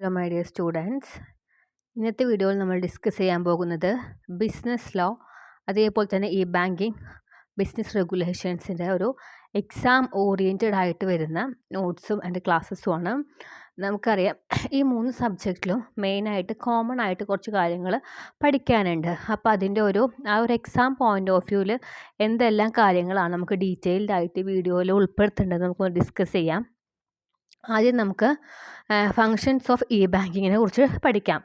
Hello my dear students ഇന്നത്തെ വീഡിയോയിൽ നമ്മൾ ഡിസ്കസ് ചെയ്യാൻ പോകുന്നത് ബിസിനസ് ലോ അതേപോലെ തന്നെ ഈ ബാങ്കിങ് ബിസിനസ് റെഗുലേഷൻസിന്റെ ഒരു എക്സാം ഓറിയന്റഡ് ആയിട്ട് വരുന്ന നോട്ട്സും ആൻഡ് ക്ലാസ്സസുമാണ് നമുക്കറിയാം ഈ മൂന്ന് സബ്ജക്റ്റിലും മെയിനായിട്ട് കോമൺ ആയിട്ട് കുറച്ച് കാര്യങ്ങൾ പഠിക്കാനുണ്ട്. അപ്പോൾ അതിന്റെ ഒരു ആ ഒരു എക്സാം പോയിന്റ് ഓഫ് വ്യൂവിൽ എന്തെല്ലാം കാര്യങ്ങളാണ് നമുക്ക് ഡീറ്റെയിൽഡ് ആയിട്ട് വീഡിയോയിൽ ഉൾപ്പെടുത്തേണ്ടത് നമുക്ക് ഡിസ്കസ് ചെയ്യാം. ആദ്യം നമുക്ക് ഫങ്ഷൻസ് ഓഫ് ഇ ബാങ്കിങ്ങിനെ കുറിച്ച് പഠിക്കാം.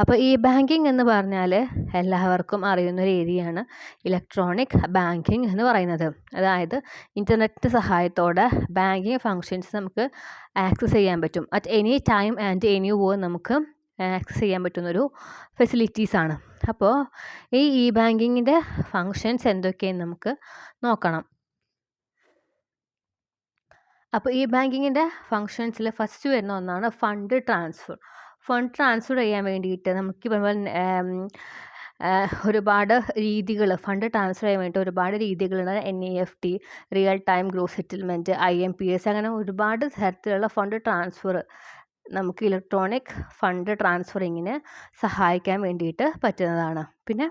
അപ്പോൾ ഇ ബാങ്കിങ് എന്ന് പറഞ്ഞാൽ എല്ലാവർക്കും അറിയുന്ന ഒരു ഏരിയയാണ് ഇലക്ട്രോണിക് ബാങ്കിങ് എന്ന് പറയുന്നത്. അതായത് ഇന്റർനെറ്റ് സഹായത്തോടെ ബാങ്കിങ് ഫങ്ഷൻസ് നമുക്ക് ആക്സസ് ചെയ്യാൻ പറ്റും. At any time and any വോ നമുക്ക് ആക്സസ് ചെയ്യാൻ പറ്റുന്നൊരു ഫെസിലിറ്റീസാണ് അപ്പോൾ ഈ ഇ ബാങ്കിങ്ങിന്റെ ഫങ്ഷൻസ് എന്തൊക്കെയെന്ന് നമുക്ക് നോക്കണം. അപ്പോൾ ഈ ബാങ്കിങ്ങിന്റെ ഫങ്ഷൻസിൽ ഫസ്റ്റ് വരുന്ന ഒന്നാണ് ഫണ്ട് ട്രാൻസ്ഫർ. ഫണ്ട് ട്രാൻസ്ഫർ ചെയ്യാൻ വേണ്ടിയിട്ട് നമുക്ക് ഒരുപാട് രീതികൾ ഫണ്ട് ട്രാൻസ്ഫർ ചെയ്യാൻ വേണ്ടി ഒരുപാട് രീതികളുണ്ട് N E F T real time gross settlement I M P S അങ്ങനെ ഒരുപാട് തരത്തിലുള്ള ഫണ്ട് ട്രാൻസ്ഫർ നമുക്ക് ഇലക്ട്രോണിക് ഫണ്ട് ട്രാൻസ്ഫറിങ്ങിന് സഹായിക്കാൻ വേണ്ടിയിട്ട് പറ്റുന്നതാണ്. പിന്നെ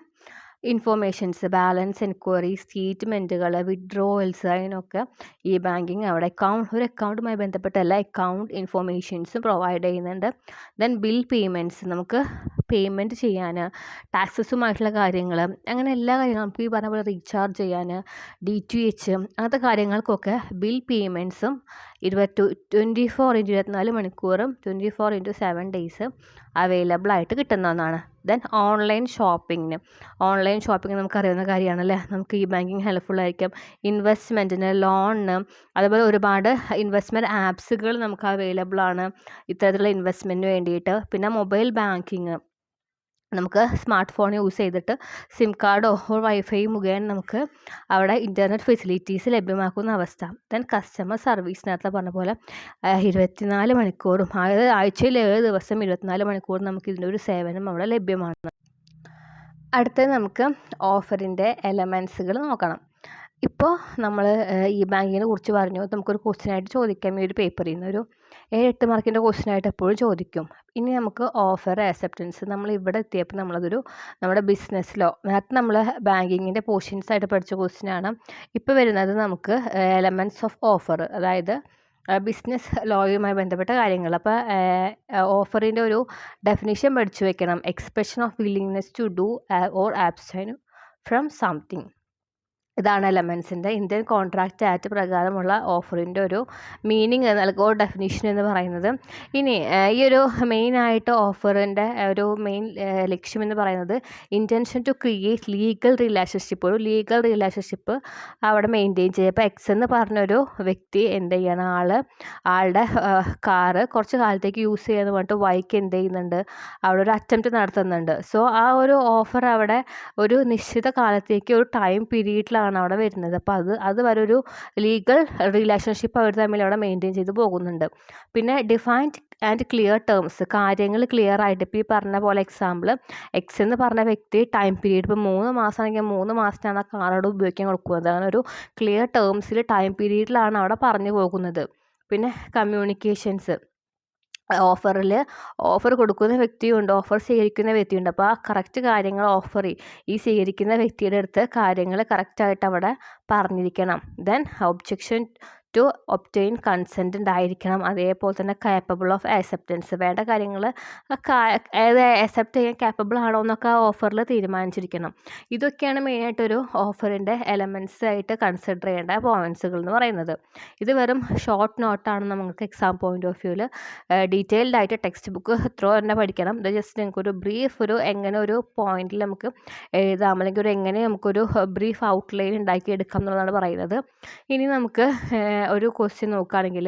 ഇൻഫോർമേഷൻസ് ബാലൻസ് എൻക്വയറി സ്റ്റേറ്റ്മെന്റുകൾ വിഡ്രോവൽസ് അതിനൊക്കെ ഈ ബാങ്കിങ് അവിടെ അക്കൗണ്ട് ഒരു അക്കൗണ്ടുമായി ബന്ധപ്പെട്ട എല്ലാ അക്കൗണ്ട് ഇൻഫോർമേഷൻസും പ്രൊവൈഡ് ചെയ്യുന്നുണ്ട്. ദെൻ ബിൽ പേയ്മെന്റ്സ് നമുക്ക് പേയ്മെന്റ് ചെയ്യാൻ ടാക്സസുമായിട്ടുള്ള കാര്യങ്ങൾ അങ്ങനെ എല്ലാ കാര്യങ്ങളും നമുക്ക് ഈ പറഞ്ഞ പോലെ റീചാർജ് ചെയ്യാൻ ഡി ടി എച്ച് അങ്ങനത്തെ കാര്യങ്ങൾക്കൊക്കെ ബിൽ പേയ്മെന്റ്സും ഇരുപത്തി ട്വന്റി ഫോർ ഇന്റു ഇരുപത്തിനാല് മണിക്കൂറും twenty four into seven days available ആയിട്ട് കിട്ടുന്ന ഒന്നാണ് ദെൻ ഓൺലൈൻ ഷോപ്പിങ്ങിന് ഓൺലൈൻ ഷോപ്പിംഗ് നമുക്കറിയാവുന്ന കാര്യമാണല്ലേ? നമുക്ക് ഈ ബാങ്കിങ് ഹെൽപ്ഫുള്ളായിരിക്കും ഇൻവെസ്റ്റ്മെന്റിന് ലോണിന് അതുപോലെ ഒരുപാട് ഇൻവെസ്റ്റ്മെന്റ് ആപ്സുകൾ നമുക്ക് അവൈലബിൾ ആണ്. ഇത്തരത്തിലുള്ള ഇൻവെസ്റ്റ്മെന്റിന് വേണ്ടിയിട്ട്. പിന്നെ മൊബൈൽ ബാങ്കിങ് നമുക്ക് സ്മാർട്ട് ഫോൺ യൂസ് ചെയ്തിട്ട് സിം കാർഡോ വൈഫൈ മുഖേന നമുക്ക് അവിടെ ഇന്റർനെറ്റ് ഫെസിലിറ്റീസ് ലഭ്യമാക്കുന്ന അവസ്ഥ. ദെൻ കസ്റ്റമർ സർവീസിനകത്ത് പറഞ്ഞ പോലെ ഇരുപത്തിനാല് മണിക്കൂറും അതായത് ആഴ്ചയിൽ ഏഴ് ദിവസം ഇരുപത്തിനാല് മണിക്കൂറും നമുക്ക് ഇതിന്റെ ഒരു സേവനം അവിടെ ലഭ്യമാണ്. അടുത്തത് നമുക്ക് ഓഫറിന്റെ എലമെൻസുകൾ നോക്കണം. ഇപ്പോൾ നമ്മൾ ഈ ബാങ്കിനെ കുറിച്ച് പറഞ്ഞു? നമുക്കൊരു ക്വസ്റ്റ്യനായിട്ട് ചോദിക്കാം. ഈ ഒരു പേപ്പറിൽ നിന്ന് ഒരു ഏഴ് എട്ട് മാർക്കിന്റെ ക്വസ്റ്റ്യനായിട്ട് എപ്പോഴും ചോദിക്കും. ഇനി നമുക്ക് ഓഫർ ആക്സെപ്റ്റൻസ് നമ്മൾ ഇവിടെ എത്തിയപ്പോൾ നമ്മളതൊരു നമ്മുടെ ബിസിനസ്സിലോ നേരത്തെ നമ്മൾ ബാങ്കിങ്ങിന്റെ പോർഷൻസ് ആയിട്ട് പഠിച്ച ക്വസ്റ്റ്യനാണ് ഇപ്പോൾ വരുന്നത് നമുക്ക് എലമെന്റ്സ് ഓഫ് ഓഫർ അതായത് ബിസിനസ് ലോയുമായി ബന്ധപ്പെട്ട കാര്യങ്ങൾ. അപ്പോൾ ഓഫറിന്റെ ഒരു ഡെഫിനിഷൻ പഠിച്ചു വെക്കണം. Expression of willingness to do or abstain from something ഇതാണ് എലമെൻസിന്റെ ഇന്ത്യൻ കോൺട്രാക്റ്റ് ആക്ട് പ്രകാരമുള്ള ഓഫറിന്റെ ഒരു മീനിങ് നൽകുക ഡെഫിനിഷൻ എന്ന് പറയുന്നത്. ഇനി ഈ ഒരു മെയിനായിട്ട് ഓഫറിന്റെ ഒരു മെയിൻ ലക്ഷ്യം എന്ന് പറയുന്നത് intention to create legal relationship ഒരു ലീഗൽ റിലേഷൻഷിപ്പ് അവിടെ മെയിന്റെയിൻ ചെയ്യുക. ഇപ്പോൾ എക്സ് എന്ന് പറഞ്ഞൊരു വ്യക്തി എന്ത് ചെയ്യണം? ആൾ ആളുടെ കാറ് കുറച്ച് കാലത്തേക്ക് യൂസ് ചെയ്യാന്ന് പറഞ്ഞിട്ട് വൈക്ക് എന്ത് ചെയ്യുന്നുണ്ട്? അവിടെ ഒരു അറ്റംപ്റ്റ് നടത്തുന്നുണ്ട്. സോ ആ ഒരു ഓഫർ അവിടെ ഒരു നിശ്ചിത കാലത്തേക്ക് ഒരു ടൈം പീരീഡിലാണ് ആണ് അവിടെ വരുന്നത്. അപ്പോൾ അത് അത് വരെ ഒരു ലീഗൽ റിലേഷൻഷിപ്പ് അവർ തമ്മിൽ അവിടെ മെയിന്റെയിൻ ചെയ്ത് പോകുന്നുണ്ട്. പിന്നെ ഡിഫൈൻഡ് ആൻഡ് ക്ലിയർ ടേംസ് കാര്യങ്ങൾ ക്ലിയർ ആയിട്ട്. ഇപ്പോൾ ഈ പറഞ്ഞ പോലെ എക്സാമ്പിൾ എക്സ് എന്ന് പറഞ്ഞ വ്യക്തി ടൈം പീരീഡ് ഇപ്പോൾ മൂന്ന് മാസമാണെങ്കിൽ മൂന്ന് മാസത്തിനാണ് ആ കാർഡ് ഉപയോഗിക്കാൻ കൊടുക്കുന്നത് അങ്ങനെ ഒരു ക്ലിയർ ടേംസിൽ ടൈം പീരീഡിലാണ് അവിടെ പറഞ്ഞു പോകുന്നത്. പിന്നെ കമ്മ്യൂണിക്കേഷൻസ് ഓഫറിൽ ഓഫർ കൊടുക്കുന്ന വ്യക്തിയുണ്ട്. ഓഫർ സ്വീകരിക്കുന്ന വ്യക്തിയുണ്ട്. അപ്പോൾ ആ കറക്റ്റ് കാര്യങ്ങൾ ഓഫർ ഈ സ്വീകരിക്കുന്ന വ്യക്തിയുടെ അടുത്ത് കാര്യങ്ങൾ കറക്റ്റായിട്ട് അവിടെ പറഞ്ഞിരിക്കണം. Then objection to obtain consent ഉണ്ടായിരിക്കണം അതേപോലെ തന്നെ കാപ്പബിൾ ഓഫ് ആക്സെപ്റ്റൻസ് വേണ്ട കാര്യങ്ങൾ ഏത് അക്സെപ്റ്റ് ചെയ്യാൻ കാപ്പബിൾ ആണോ എന്നൊക്കെ ഓഫറിൽ തീരുമാനിച്ചിരിക്കണം. ഇതൊക്കെയാണ് മെയിനായിട്ടൊരു ഓഫറിന്റെ എലമെന്റ്സ് ആയിട്ട് കൺസിഡർ ചെയ്യേണ്ട പോയിന്റ്സുകൾ എന്ന് പറയുന്നത്. ഇത് വെറും ഷോർട്ട് നോട്ടാണ് നമുക്ക് എക്സാം പോയിന്റ് ഓഫ് വ്യൂവിൽ ഡീറ്റെയിൽഡ് ആയിട്ട് ടെക്സ്റ്റ് ബുക്ക് ത്രോ തന്നെ പഠിക്കണം. ഇത് ജസ്റ്റ് നിങ്ങൾക്ക് ഒരു ബ്രീഫ് ഒരു എങ്ങനെ ഒരു പോയിന്റിൽ നമുക്ക് എഴുതാം. അല്ലെങ്കിൽ ഒരു എങ്ങനെ നമുക്കൊരു ബ്രീഫ് ഔട്ട്ലൈൻ ഉണ്ടാക്കി എടുക്കാം എന്നുള്ളതാണ് പറയുന്നത്. ഇനി നമുക്ക് ഒരു ക്വസ്റ്റ്യൻ നോക്കുകയാണെങ്കിൽ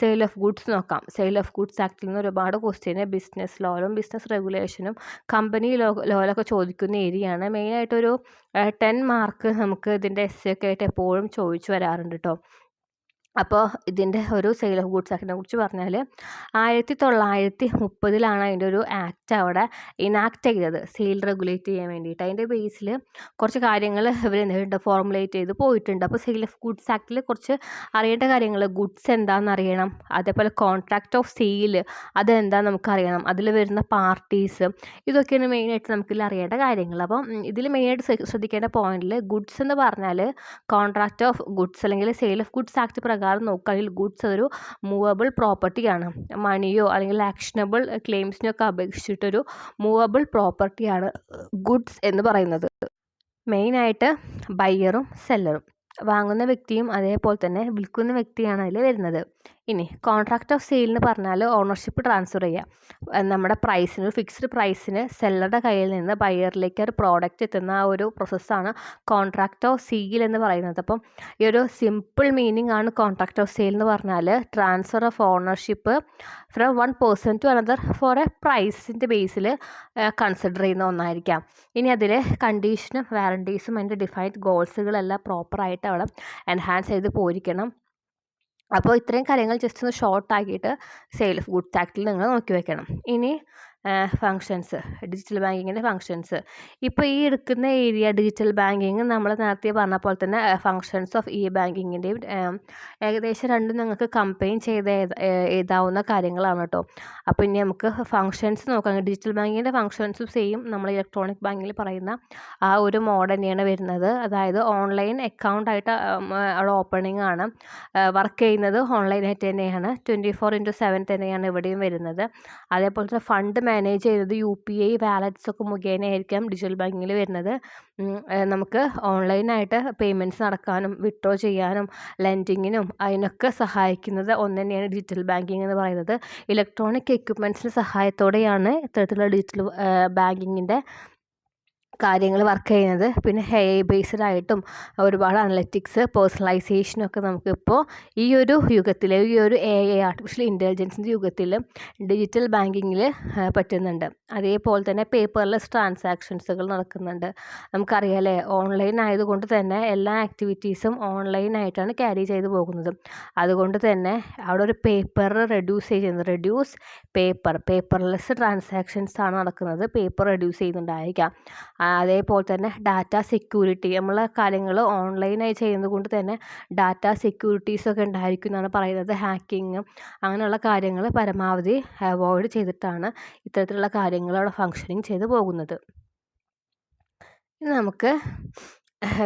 സെയിൽ ഓഫ് ഗുഡ്സ് നോക്കാം. സെയിൽ ഓഫ് ഗുഡ്സ് ആക്ടിൽ നിന്ന് ഒരുപാട് ക്വസ്റ്റ്യന് ബിസിനസ് ലോയിലും ബിസിനസ് റെഗുലേഷനും കമ്പനി ലോ ലോയിലൊക്കെ ചോദിക്കുന്ന ഏരിയയാണ് മെയിനായിട്ടൊരു ടെൻ മാർക്ക് നമുക്ക് ഇതിന്റെ എസ് ഒക്കെ ആയിട്ട് എപ്പോഴും ചോദിച്ചു വരാറുണ്ട് കേട്ടോ അപ്പോൾ ഇതിന്റെ ഒരു സെയിൽ ഓഫ് ഗുഡ്സ് ആക്ടിനെ കുറിച്ച് പറഞ്ഞാൽ ആയിരത്തി തൊള്ളായിരത്തി മുപ്പതിലാണ് അതിന്റെ ഒരു ആക്ട് അവിടെ ഇനാക്ട് ചെയ്തത്. സെയിൽ റെഗുലേറ്റ് ചെയ്യാൻ വേണ്ടിയിട്ട്. അതിന്റെ ബേസിൽ കുറച്ച് കാര്യങ്ങൾ ഇവർ എന്തുണ്ട് ഫോർമുലേറ്റ് ചെയ്ത് പോയിട്ടുണ്ട്. അപ്പോൾ സെയിൽ ഓഫ് ഗുഡ്സ് ആക്ടിൽ കുറച്ച് അറിയേണ്ട കാര്യങ്ങൾ ഗുഡ്സ് എന്താണെന്ന് അറിയണം. അതേപോലെ കോൺട്രാക്ട് ഓഫ് സെയിൽ അതെന്താണെന്ന് നമുക്കറിയണം. അതിൽ വരുന്ന പാർട്ടീസ് ഇതൊക്കെയാണ് മെയിനായിട്ട് നമുക്കിതിൽ അറിയേണ്ട കാര്യങ്ങൾ അപ്പം ഇതിൽ മെയിനായിട്ട് ശ്രദ്ധിക്കേണ്ട പോയിന്റിൽ ഗുഡ്സ് എന്ന് പറഞ്ഞാൽ കോൺട്രാക്ട് ഓഫ് ഗുഡ്സ് അല്ലെങ്കിൽ സെയിൽ ഓഫ് ഗുഡ്സ് ആക്ട് പ്രകാരം നോക്കുകയാണെങ്കിൽ ഗുഡ്സ് അതൊരു മൂവബിൾ പ്രോപ്പർട്ടിയാണ് മണിയോ അല്ലെങ്കിൽ ആക്ഷനബിൾ ക്ലെയിംസിനൊക്കെ അപേക്ഷിച്ചിട്ടൊരു മൂവബിൾ പ്രോപ്പർട്ടിയാണ് ഗുഡ്സ് എന്ന് പറയുന്നത്. മെയിനായിട്ട് ബയ്യറും സെല്ലറും വാങ്ങുന്ന വ്യക്തിയും അതേപോലെ തന്നെ വിൽക്കുന്ന വ്യക്തിയാണ് അതിൽ വരുന്നത്. ഇനി കോൺട്രാക്ട് ഓഫ് സെയിൽ എന്ന് പറഞ്ഞാൽ ഓണർഷിപ്പ് ട്രാൻസ്ഫർ ചെയ്യുക നമ്മുടെ പ്രൈസിന് ഒരു ഫിക്സ്ഡ് പ്രൈസിന് സെല്ലറുടെ കയ്യിൽ നിന്ന് ബയറിലേക്ക് ഒരു പ്രോഡക്റ്റ് എത്തുന്ന ആ ഒരു പ്രോസസ്സാണ് കോൺട്രാക്ട് ഓഫ് സെയിൽ എന്ന് പറയുന്നത്. അപ്പം ഈ ഒരു സിമ്പിൾ മീനിങ് ആണ് കോൺട്രാക്ട് ഓഫ് സെയിൽ എന്ന് പറഞ്ഞാൽ transfer of ownership from one person to another for a പ്രൈസിന്റെ ബേസിൽ കൺസിഡർ ചെയ്യുന്ന ഒന്നായിരിക്കാം. ഇനി അതിൽ കണ്ടീഷനും വാറണ്ടീസും അതിന്റെ ഡിഫൈൻഡ് ഗോൾസുകളെല്ലാം പ്രോപ്പറായിട്ട് അവിടെ എൻഹാൻസ് ചെയ്ത് പോയിരിക്കണം. അപ്പോൾ ഇത്രയും കാര്യങ്ങൾ ജസ്റ്റ് ഒന്ന് ഷോർട്ട് ആക്കിയിട്ട് സെയിൽ ഓഫ് ഗുഡ്സ് ആക്ടിൽ നിങ്ങൾ നോക്കി വെക്കണം. ഇനി ഫങ്ഷൻസ് ഡിജിറ്റൽ ബാങ്കിങ്ങിന്റെ ഫങ്ഷൻസ് ഇപ്പോൾ ഈ എടുക്കുന്ന ഏരിയ ഡിജിറ്റൽ ബാങ്കിങ് നമ്മൾ നേരത്തെ പറഞ്ഞ പോലെ തന്നെ ഫങ്ഷൻസ് ഓഫ് ഇ ബാങ്കിങ്ങിന്റെയും ഏകദേശം രണ്ടും നിങ്ങൾക്ക് കമ്പൈൻ ചെയ്ത എഴുതാവുന്ന കാര്യങ്ങളാണ് കേട്ടോ അപ്പോൾ ഇനി നമുക്ക് ഫങ്ഷൻസ് നോക്കാം. ഡിജിറ്റൽ ബാങ്കിങ്ങിന്റെ ഫങ്ഷൻസും സെയിം നമ്മൾ ഇലക്ട്രോണിക് ബാങ്കിൽ പറയുന്ന ആ ഒരു മോഡ് തന്നെയാണ് വരുന്നത്. അതായത് ഓൺലൈൻ അക്കൗണ്ട് ആയിട്ട് അവിടെ ഓപ്പണിംഗ് ആണ്. വർക്ക് ചെയ്യുന്നത് ഓൺലൈനായിട്ട് തന്നെയാണ്. ട്വന്റി ഫോർ ഇന്റു സെവൻ തന്നെയാണ് ഇവിടെയും വരുന്നത്. അതേപോലെ തന്നെ ഫണ്ട് മാനേജ് ചെയ്യുന്നത് യു പി ഐ വാലറ്റ്സ് ഒക്കെ മുഖേനയായിരിക്കാം ഡിജിറ്റൽ ബാങ്കിങ്ങിൽ വരുന്നത്. നമുക്ക് ഓൺലൈനായിട്ട് പേയ്മെന്റ്സ് നടക്കാനും വിഡ്രോ ചെയ്യാനും ലെൻഡിങ്ങിനും അതിനൊക്കെ സഹായിക്കുന്നത് ഒന്ന് തന്നെയാണ് ഡിജിറ്റൽ ബാങ്കിങ് എന്ന് പറയുന്നത്. ഇലക്ട്രോണിക് എക്യുപ്മെന്റ്സിന്റെ സഹായത്തോടെയാണ് ഇത്തരത്തിലുള്ള ഡിജിറ്റൽ ബാങ്കിങ്ങിന്റെ കാര്യങ്ങൾ വർക്ക് ചെയ്യുന്നത്. പിന്നെ എ ഐ ബേസ്ഡ് ആയിട്ടും ഒരുപാട് അനലറ്റിക്സ് പേഴ്സണലൈസേഷനൊക്കെ നമുക്കിപ്പോൾ ഈ ഒരു യുഗത്തിൽ ഈ ഒരു എ ഐ ആർട്ടിഫിഷ്യൽ ഇന്റലിജൻസിന്റെ യുഗത്തിൽ ഡിജിറ്റൽ ബാങ്കിങ്ങിൽ പറ്റുന്നുണ്ട്. അതേപോലെ തന്നെ പേപ്പർലെസ് ട്രാൻസാക്ഷൻസുകൾ നടക്കുന്നുണ്ട്. നമുക്കറിയാമല്ലേ ഓൺലൈൻ ആയതുകൊണ്ട് തന്നെ എല്ലാ ആക്ടിവിറ്റീസും ഓൺലൈനായിട്ടാണ് ക്യാരി ചെയ്തു പോകുന്നത്. അതുകൊണ്ട് തന്നെ അവിടെ ഒരു പേപ്പർ റെഡ്യൂസ് ചെയ്യുന്നത് റെഡ്യൂസ് പേപ്പർ പേപ്പർലെസ് ട്രാൻസാക്ഷൻസ് ആണ് നടക്കുന്നത്. പേപ്പർ റെഡ്യൂസ് ചെയ്യുന്നുണ്ടായിരിക്കാം. അതേപോലെ തന്നെ ഡാറ്റ സെക്യൂരിറ്റി നമ്മൾ കാര്യങ്ങൾ ഓൺലൈനായി ചെയ്യുന്നത് കൊണ്ട് തന്നെ ഡാറ്റ സെക്യൂരിറ്റീസൊക്കെ ഉണ്ടായിരിക്കും എന്നാണ് പറയുന്നത്. ഹാക്കിങ് അങ്ങനെയുള്ള കാര്യങ്ങൾ പരമാവധി അവോയ്ഡ് ചെയ്തിട്ടാണ് ഇത്തരത്തിലുള്ള കാര്യങ്ങൾ അവിടെ ഫങ്ഷനിങ് ചെയ്തു പോകുന്നത്. ഇനി നമുക്ക്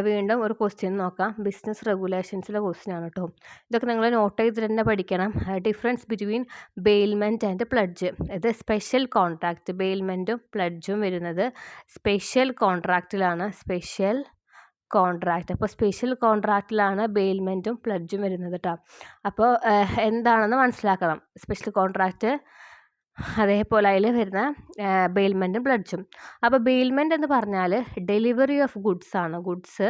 വീണ്ടും ഒരു ക്വസ്റ്റ്യൻ നോക്കാം. ബിസിനസ് റെഗുലേഷൻസിലെ ക്വസ്റ്റ്യൻ ആണ് കേട്ടോ ഇതൊക്കെ നിങ്ങൾ നോട്ട് ചെയ്ത് തന്നെ പഠിക്കണം. Difference between bailment and pledge ഇത് സ്പെഷ്യൽ കോൺട്രാക്റ്റ് ബെയിൽമെന്റും പ്ലഡ്ജും വരുന്നത് സ്പെഷ്യൽ കോൺട്രാക്റ്റിലാണ് സ്പെഷ്യൽ കോൺട്രാക്റ്റ് അപ്പോൾ സ്പെഷ്യൽ കോൺട്രാക്റ്റിലാണ് ബെയിൽമെന്റും പ്ലഡ്ജും വരുന്നത് കേട്ടോ അപ്പോൾ എന്താണെന്ന് മനസ്സിലാക്കണം. സ്പെഷ്യൽ കോൺട്രാക്റ്റ് അതേപോലെ അതിൽ വരുന്ന ബെയിൽമെന്റും പ്ലഡ്ജും അപ്പോൾ ബെയിൽമെന്റ് എന്ന് പറഞ്ഞാൽ ഡെലിവറി ഓഫ് ഗുഡ്സ് ആണ്. ഗുഡ്സ്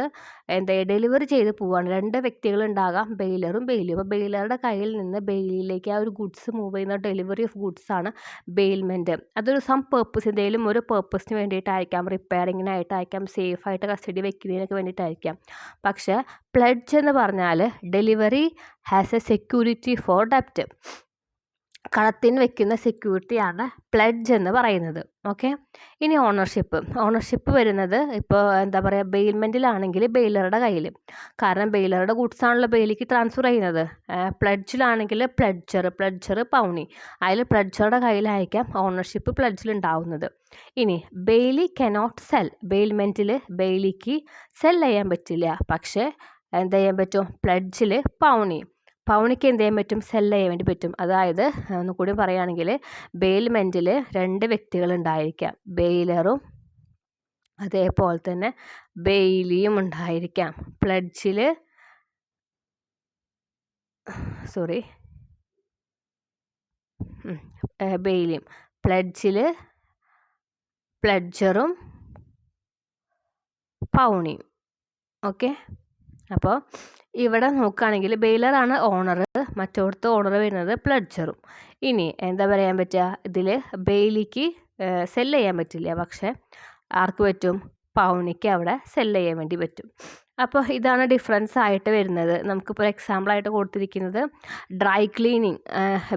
എന്താ ഡെലിവറി ചെയ്ത് പോവുകയാണ് രണ്ട് വ്യക്തികളുണ്ടാകാം ബെയിലറും ബെയിലും അപ്പോൾ ബെയിലറുടെ കയ്യിൽ നിന്ന് ബെയിലിലേക്ക് ആ ഒരു ഗുഡ്സ് മൂവ് ചെയ്യുന്ന ഡെലിവറി ഓഫ് ഗുഡ്സ് ആണ് ബെയിൽമെന്റ് അതൊരു സം പേർപ്പസ് എന്തെങ്കിലും ഒരു പേർപ്പസിന് വേണ്ടിയിട്ടായിരിക്കാം. റിപ്പയറിങ്ങിനായിട്ടായിരിക്കാം സേഫായിട്ട് കസ്റ്റഡി വെക്കുന്നതിനൊക്കെ വേണ്ടിയിട്ടായിരിക്കാം. പക്ഷേ പ്ലഡ്ജ് എന്ന് പറഞ്ഞാൽ delivery has a security for ഡെപ്റ്റ് കടത്തിന് വെക്കുന്ന സെക്യൂരിറ്റിയാണ് പ്ലഡ്ജ് എന്ന് പറയുന്നത്. ഓക്കെ ഇനി ഓണർഷിപ്പ് ഓണർഷിപ്പ് വരുന്നത് ഇപ്പോൾ എന്താ പറയുക ബെയിൽമെന്റിലാണെങ്കിൽ ബെയിലറുടെ കയ്യിൽ കാരണം ബെയിലറുടെ ഗുഡ്സാണല്ലോ ബെയിലേക്ക് ട്രാൻസ്ഫർ ചെയ്യുന്നത്. പ്ലഡ്ജിലാണെങ്കിൽ പ്ലഡ്ജർ പ്ലഡ്ജർ പൗണി അതിൽ പ്ലഡ്ജറുടെ കയ്യിലായിരിക്കാം ഓണർഷിപ്പ് പ്ലഡ്ജിൽ ഉണ്ടാവുന്നത്. ഇനി ബെയിലി കനോട്ട് സെൽ ബെയിൽമെന്റിൽ ബെയിലിക്ക് സെൽ ചെയ്യാൻ പറ്റില്ല. പക്ഷേ എന്താ ചെയ്യാൻ പറ്റും? പ്ലഡ്ജിൽ പൗണി പൗണിക്ക് എന്ത് ചെയ്യാൻ പറ്റും? സെല്ല് ചെയ്യാൻ വേണ്ടി പറ്റും. അതായത് ഒന്നുകൂടി പറയുകയാണെങ്കിൽ ബെയിൽമെന്റിൽ രണ്ട് വ്യക്തികൾ ഉണ്ടായിരിക്കാം. ബെയിലറും അതേപോലെ തന്നെ ബെയിലിയും ഉണ്ടായിരിക്കാം. പ്ലഡ്ജിൽ സോറി ബെയിലിയും പ്ലഡ്ജിൽ പ്ലഡ്ജറും പൗണിയും. ഓക്കെ അപ്പോൾ ഇവിടെ നോക്കുകയാണെങ്കിൽ ബെയിലറാണ് ഓണർ മറ്റോടത്ത് ഓണർ വരുന്നത് പ്ലഡ്ജറും. ഇനി എന്താ പറയാൻ പറ്റുക? ഇതിൽ ബെയിലിക്ക് സെല്ല് ചെയ്യാൻ പറ്റില്ല. പക്ഷേ ആർക്ക് പറ്റും? പൗണിക്ക് അവിടെ സെല്ല് ചെയ്യാൻ വേണ്ടി പറ്റും. അപ്പോൾ ഇതാണ് ഡിഫറൻസ് ആയിട്ട് വരുന്നത്. നമുക്കിപ്പോൾ എക്സാമ്പിളായിട്ട് കൊടുത്തിരിക്കുന്നത് ഡ്രൈ ക്ലീനിങ്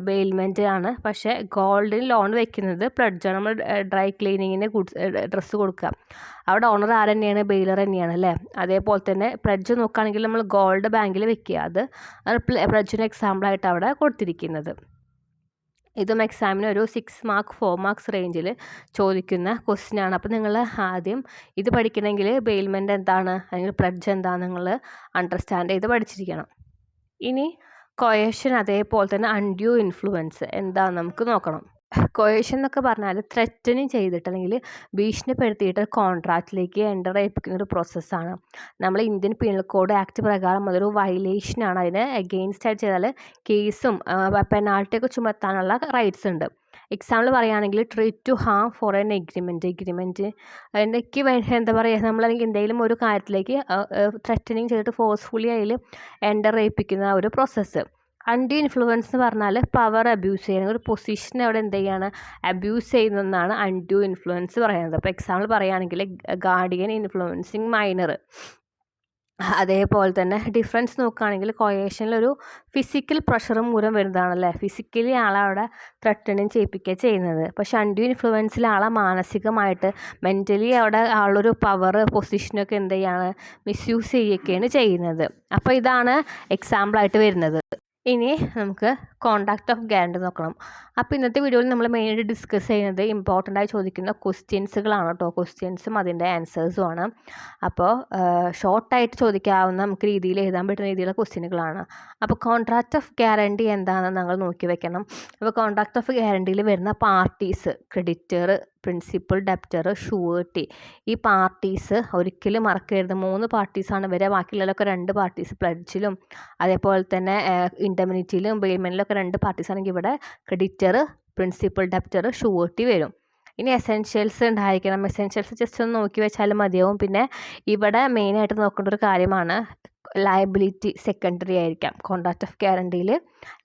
ബെയിൽമെന്റ് ആണ്. പക്ഷേ ഗോൾഡിന് ലോൺ വെക്കുന്നത് പ്ലഡ്ജാണ് നമ്മൾ ഡ്രൈ ക്ലീനിങ്ങിന് ഡ്രസ്സ് കൊടുക്കുക. അവിടെ ഓണർ ആര് തന്നെയാണ് ബെയിലർ തന്നെയാണ് അല്ലേ? അതേപോലെ തന്നെ പ്ലഡ്ജ് നോക്കുകയാണെങ്കിൽ നമ്മൾ ഗോൾഡ് ബാങ്കിൽ വെക്കുക. അത് പ്ലഡ്ജിന് എക്സാമ്പിളായിട്ട് അവിടെ കൊടുത്തിരിക്കുന്നത്. ഇതും എക്സാമിന് ഒരു സിക്സ് മാർക്ക് ഫോർ മാർക്സ് റേഞ്ചിൽ ചോദിക്കുന്ന ക്വസ്റ്റ്യൻ ആണ്. അപ്പോൾ നിങ്ങൾ ആദ്യം ഇത് പഠിക്കണമെങ്കിൽ ബെയിൽമെന്റ് എന്താണ്? അല്ലെങ്കിൽ പ്രഡ്ജ് എന്താണ് നിങ്ങൾ അണ്ടർസ്റ്റാൻഡ് ചെയ്ത് പഠിച്ചിരിക്കണം. ഇനി കൊയേഷൻ അതേപോലെ തന്നെ അൺഡ്യൂ ഇൻഫ്ലുവൻസ് എന്താണെന്ന് നമുക്ക് നോക്കണം. കൊയേഷൻ എന്നൊക്കെ പറഞ്ഞാൽ ത്രെറ്റനിങ് ചെയ്തിട്ട് അല്ലെങ്കിൽ ഭീഷണിപ്പെടുത്തിയിട്ട് കോൺട്രാക്റ്റിലേക്ക് എന്റർ ചെയ്യിപ്പിക്കുന്ന ഒരു പ്രോസസ്സാണ് നമ്മൾ ഇന്ത്യൻ പീനൽ കോഡ് ആക്ട് പ്രകാരം അതൊരു വയലേഷനാണ് അതിന് എഗെയിൻസ്റ്റ് ആയിട്ട് ചെയ്താൽ കേസും പെനാൾട്ടിയൊക്കെ ചുമത്താനുള്ള റൈറ്റ്സ് ഉണ്ട്. എക്സാമ്പിൾ പറയുകയാണെങ്കിൽ threat to harm for an agreement agreement എനിക്ക് എന്താ പറയുക നമ്മളല്ലെങ്കിൽ എന്തെങ്കിലും ഒരു കാര്യത്തിലേക്ക് ത്രെറ്റനിങ് ചെയ്തിട്ട് ഫോഴ്സ്ഫുള്ളി അതിൽ എന്റർ ചെയ്യിപ്പിക്കുന്ന ഒരു പ്രോസസ്സ് അൺഡ്യൂ ഇൻഫ്ലുവൻസ് എന്ന് പറഞ്ഞാൽ പവർ അബ്യൂസ് ചെയ്യുന്ന ഒരു പൊസിഷൻ അവിടെ എന്ത് ചെയ്യാണ്? അബ്യൂസ് ചെയ്യുന്നതെന്നാണ് അൺഡ്യൂ ഇൻഫ്ലുവൻസ് പറയുന്നത്. അപ്പോൾ എക്സാമ്പിൾ പറയുകയാണെങ്കിൽ ഗാർഡിയൻ ഇൻഫ്ലുവൻസിങ് മൈനർ അതേപോലെ തന്നെ ഡിഫറൻസ് നോക്കുകയാണെങ്കിൽ കൊയേഷനിലൊരു ഫിസിക്കൽ പ്രഷറും മൂലം വരുന്നതാണല്ലേ ഫിസിക്കലി ആളവിടെ ത്രട്ടണിങ് ചെയ്യിപ്പിക്കുക ചെയ്യുന്നത്. പക്ഷെ അൺഡ്യൂ ഇൻഫ്ലുവൻസിൽ ആളെ മാനസികമായിട്ട് മെന്റലി അവിടെ ആളൊരു പവർ പൊസിഷനൊക്കെ എന്ത് ചെയ്യാണ്? മിസ്യൂസ് ചെയ്യുകയൊക്കെയാണ് ചെയ്യുന്നത്. അപ്പോൾ ഇതാണ് എക്സാമ്പിളായിട്ട് വരുന്നത്. ഇനി നമുക്ക് കോണ്ടാക്ട് ഓഫ് ഗ്യാരണ്ടി നോക്കണം. അപ്പോൾ ഇന്നത്തെ വീഡിയോയിൽ നമ്മൾ മെയിനായിട്ട് ഡിസ്കസ് ചെയ്യുന്നത് ഇമ്പോർട്ടന്റ് ആയി ചോദിക്കുന്ന ക്വസ്റ്റ്യൻസുകളാണ് കേട്ടോ ക്വസ്റ്റ്യൻസും അതിന്റെ ആൻസേഴ്സും ആണ്. അപ്പോൾ ഷോർട്ടായിട്ട് ചോദിക്കാവുന്ന നമുക്ക് രീതിയിൽ എഴുതാൻ പറ്റുന്ന രീതിയിലുള്ള ക്വസ്റ്റ്യനുകളാണ് അപ്പോൾ കോൺട്രാക്ട് ഓഫ് ഗ്യാരണ്ടി എന്താണെന്ന് നമ്മൾ നോക്കി വെക്കണം. അപ്പോൾ കോൺട്രാക്ട് ഓഫ് ഗ്യാരണ്ടിയിൽ വരുന്ന parties creditor principal debtor surety ഈ പാർട്ടീസ് ഒരിക്കലും മറക്കരുത്. മൂന്ന് പാർട്ടീസാണ് വരെ ബാക്കിയുള്ളതിലൊക്കെ രണ്ട് പാർട്ടീസ് പ്ലഡ്ജിലും അതേപോലെ തന്നെ ഇൻഡമിനിറ്റിയിലും ഒക്കെ രണ്ട് പാർട്ടീസ് ആണെങ്കിൽ ഇവിടെ ക്രെഡിറ്റർ പ്രിൻസിപ്പൽ ഡെപ്റ്റർ ഷുവേർട്ടി വരും. ഇനി എസെൻഷ്യൽസ് ഉണ്ടായിരിക്കണം. എസെൻഷ്യൽസ് ജസ്റ്റ് ഒന്ന് നോക്കി വെച്ചാലും മതിയാവും. പിന്നെ ഇവിടെ മെയിനായിട്ട് നോക്കേണ്ട ഒരു കാര്യമാണ് ലയബിലിറ്റി സെക്കൻഡറി ആയിരിക്കാം. കോൺട്രാക്ട് ഓഫ് ഗ്യാരണ്ടിയിൽ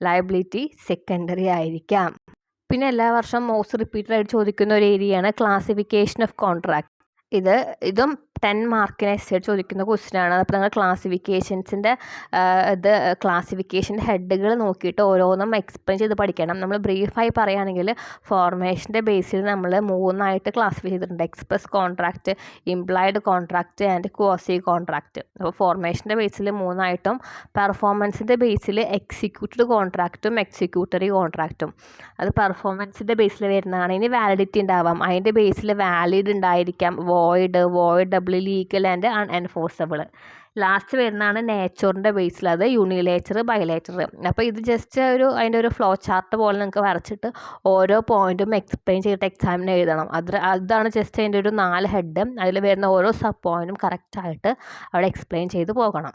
ലയബിലിറ്റി സെക്കൻഡറി ആയിരിക്കാം. പിന്നെ എല്ലാ വർഷം മോസ്റ്റ് റിപ്പീറ്റഡായിട്ട് ചോദിക്കുന്ന ഒരു ഏരിയയാണ് ക്ലാസിഫിക്കേഷൻ ഓഫ് കോൺട്രാക്ട് ഇത് ഇതും ടെൻ മാർക്കിന് എസ് ചോദിക്കുന്ന ക്വസ്റ്റ്യൻ ആണ് അപ്പോൾ നിങ്ങൾ ക്ലാസിഫിക്കേഷൻസിന്റെ ഇത് ക്ലാസിഫിക്കേഷന്റെ ഹെഡുകൾ നോക്കിയിട്ട് ഓരോന്നും എക്സ്പ്ലെയിൻ ചെയ്ത് പഠിക്കണം. നമ്മൾ ബ്രീഫായി പറയുകയാണെങ്കിൽ ഫോർമേഷന്റെ ബേസിൽ നമ്മൾ മൂന്നായിട്ട് ക്ലാസിഫൈ ചെയ്തിട്ടുണ്ട്. Express contract implied contract and quasi contract അപ്പോൾ ഫോർമേഷന്റെ ബേസിൽ മൂന്നായിട്ടും പെർഫോമൻസിന്റെ ബേസിൽ എക്സിക്യൂട്ടഡ് കോൺട്രാക്റ്റും എക്സിക്യൂട്ടറി കോൺട്രാക്റ്റും. അത് പെർഫോമൻസിന്റെ ബേസിൽ വരുന്നതാണ്. ഇനി വാലിഡിറ്റി ഉണ്ടാവാം. അതിന്റെ ബേസിൽ വാലിഡ് ഉണ്ടായിരിക്കാം. Void voidable legal and unenforceable last വരുന്നതാണ് നേച്ചറിന്റെ ബേസിൽ അത് യൂണിലേച്ചർ ബയലേച്ചർ അപ്പോൾ ഇത് ജസ്റ്റ് ഒരു അതിന്റെ ഒരു ഫ്ലോ ചാർട്ട് പോലെ നിങ്ങൾക്ക് വരച്ചിട്ട് ഓരോ പോയിന്റും എക്സ്പ്ലെയിൻ ചെയ്തിട്ട് എക്സാമിന് എഴുതണം. അത് അതാണ് ജസ്റ്റ് അതിന്റെ ഒരു നാല് ഹെഡ് അതിൽ വരുന്ന ഓരോ സബ് പോയിന്റും കറക്റ്റായിട്ട് അവിടെ എക്സ്പ്ലെയിൻ ചെയ്ത് പോകണം.